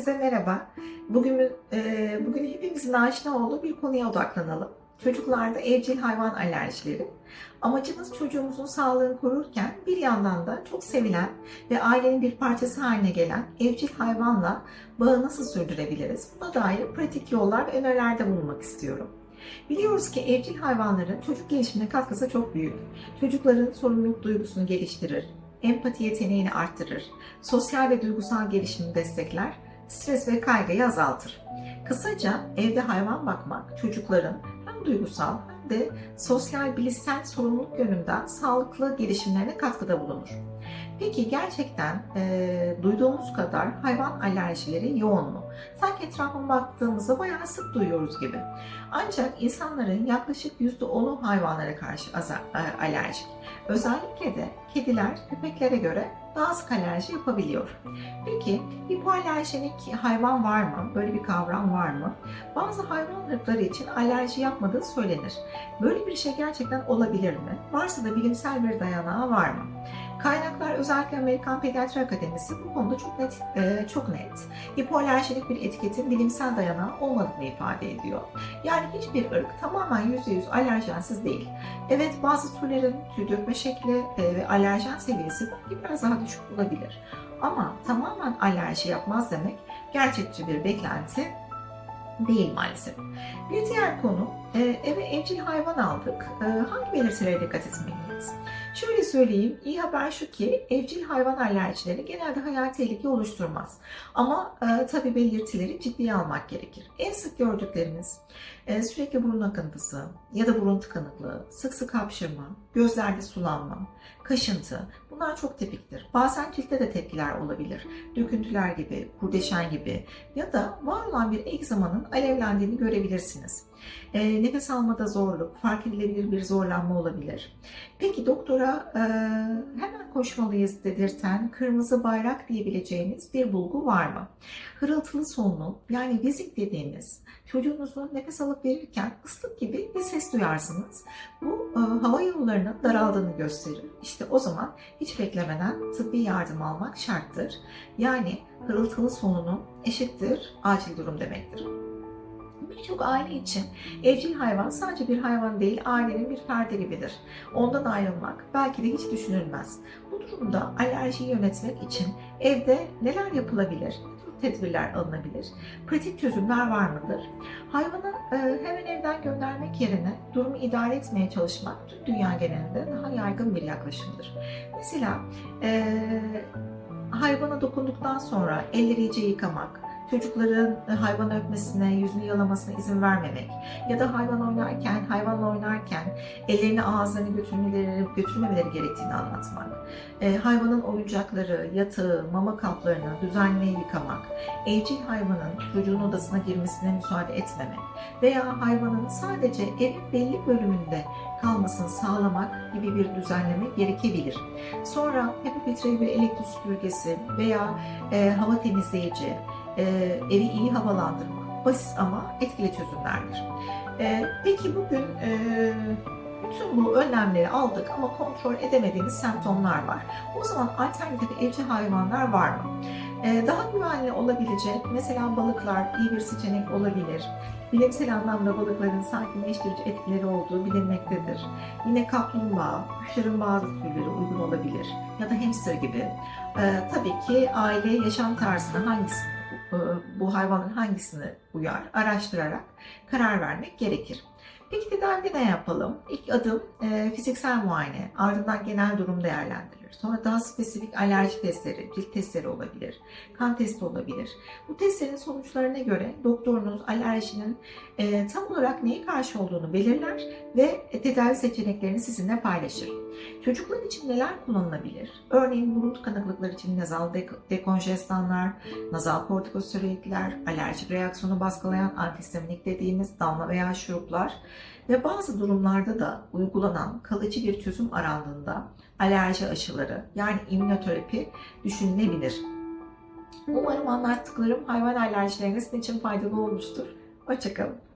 Herkese merhaba. Bugün e, bugün hepimizin aşina olduğu bir konuya odaklanalım. Çocuklarda evcil hayvan alerjileri. Amacımız çocuğumuzun sağlığını korurken bir yandan da çok sevilen ve ailenin bir parçası haline gelen evcil hayvanla bağı nasıl sürdürebiliriz? Buna dair pratik yollar ve önerilerde bulunmak istiyorum. Biliyoruz ki evcil hayvanların çocuk gelişimine katkısı çok büyük. Çocukların sorumluluk duygusunu geliştirir, empati yeteneğini arttırır, sosyal ve duygusal gelişimi destekler, stres ve kaygıyı azaltır. Kısaca evde hayvan bakmak çocukların hem duygusal hem de sosyal bilişsel sorumluluk yönünden sağlıklı gelişimlerine katkıda bulunur. Peki gerçekten e, duyduğumuz kadar hayvan alerjileri yoğun mu? Sanki etrafına baktığımızda bayağı sık duyuyoruz gibi. Ancak insanların yaklaşık %10'u hayvanlara karşı e, alerjik. Özellikle de kediler köpeklere göre sık alerji yapabiliyor. Peki hipoalerjenik hayvan var mı? Böyle bir kavram var mı? Bazı hayvan ırkları için alerji yapmadığı söylenir. Böyle bir şey gerçekten olabilir mi? Varsa da bilimsel bir dayanağı var mı? Kaynaklar özellikle Amerikan Pediatri Akademisi bu konuda çok net, e, çok net. Hipoalerjilik bir etiketin bilimsel dayanağı olmadığını ifade ediyor. Yani hiçbir ırk tamamen %100 alerjensiz değil. Evet bazı türlerin tüy dökme şekli e, ve alerjen seviyesi belki biraz daha düşük olabilir. Ama tamamen alerji yapmaz demek gerçekçi bir beklenti değil maalesef. Bir diğer konu e, eve evcil hayvan aldık. E, hangi belirtilere dikkat etmeliyiz? Söyleyeyim, iyi haber şu ki evcil hayvan alerjileri genelde hayal tehlike oluşturmaz. Ama e, tabii belirtileri ciddiye almak gerekir. En sık gördüklerimiz e, sürekli burun akıntısı ya da burun tıkanıklığı, sık sık hapşırma, gözlerde sulanma, kaşıntı bunlar çok tipiktir. Bazen ciltte de tepkiler olabilir. Döküntüler gibi, kurdeşen gibi ya da var olan bir egzamanın alevlendiğini görebilirsiniz. E, nefes almada zorluk, fark edilebilir bir zorlanma olabilir. Peki doktora e, hemen koşmalıyız dedirten kırmızı bayrak diyebileceğimiz bir bulgu var mı? Hırıltılı solunum yani wheezing dediğimiz çocuğunuzun nefes alıp verirken ıslık gibi bir ses duyarsınız. Bu e, hava yollarının daraldığını gösterir. İşte o zaman hiç beklemeden tıbbi yardım almak şarttır. Yani hırıltılı solunum eşittir acil durum demektir. Birçok aile için evcil hayvan sadece bir hayvan değil, ailenin bir ferdi gibidir. Ondan ayrılmak belki de hiç düşünülmez. Bu durumda alerjiyi yönetmek için evde neler yapılabilir? Tedbirler alınabilir? Pratik çözümler var mıdır? Hayvanı e, hemen evden göndermek yerine durumu idare etmeye çalışmak tüm dünya genelinde daha yaygın bir yaklaşımdır. Mesela e, hayvana dokunduktan sonra elleri iyice yıkamak, çocukların hayvan öpmesine, yüzünü yalamasına izin vermemek ya da hayvan oynarken, hayvanla oynarken ellerini ağızlarını götürmeleri, götürmemeleri gerektiğini anlatmak. E, hayvanın oyuncakları, yatağı, mama kaplarını düzenli yıkamak, evcil hayvanın çocuğun odasına girmesine müsaade etmemek veya hayvanın sadece evin belli bölümünde kalmasını sağlamak gibi bir düzenleme gerekebilir. Sonra HEPA filtre bir elektrik süpürgesi veya e, hava temizleyici, e, evi iyi havalandırma basit ama etkili çözümlerdir. E, peki bugün e, bütün bu önlemleri aldık ama kontrol edemediğimiz semptomlar var. O zaman alternatif evcil hayvanlar var mı? E, daha güvenli olabilecek mesela balıklar iyi bir seçenek olabilir. Bilimsel anlamda balıkların sakinleştirici etkileri olduğu bilinmektedir. Yine kaplumbağa, kuşların bazı türleri uygun olabilir ya da hamster gibi. E, tabii ki aile yaşam tarzına hangisi bu hayvanın hangisini uyar araştırarak karar vermek gerekir. Peki tedavide ne yapalım? İlk adım e, fiziksel muayene, ardından genel durum değerlendirilir. Sonra daha spesifik alerji testleri, cilt testleri olabilir, kan testi olabilir. Bu testlerin sonuçlarına göre doktorunuz alerjinin e, tam olarak neye karşı olduğunu belirler ve tedavi seçeneklerini sizinle paylaşır. Çocuklar için neler kullanılabilir? Örneğin burun tıkanıklıkları için nazal dek- dekonjestanlar, nazal kortikosteroidler, alerjik reaksiyonu baskılayan antihistaminik dediğimiz damla veya şuruplar ve bazı durumlarda da uygulanan kalıcı bir çözüm arandığında alerji aşıları yani immünoterapi düşünülebilir. Umarım anlattıklarım hayvan alerjileriniz için faydalı olmuştur. Hoşçakalın.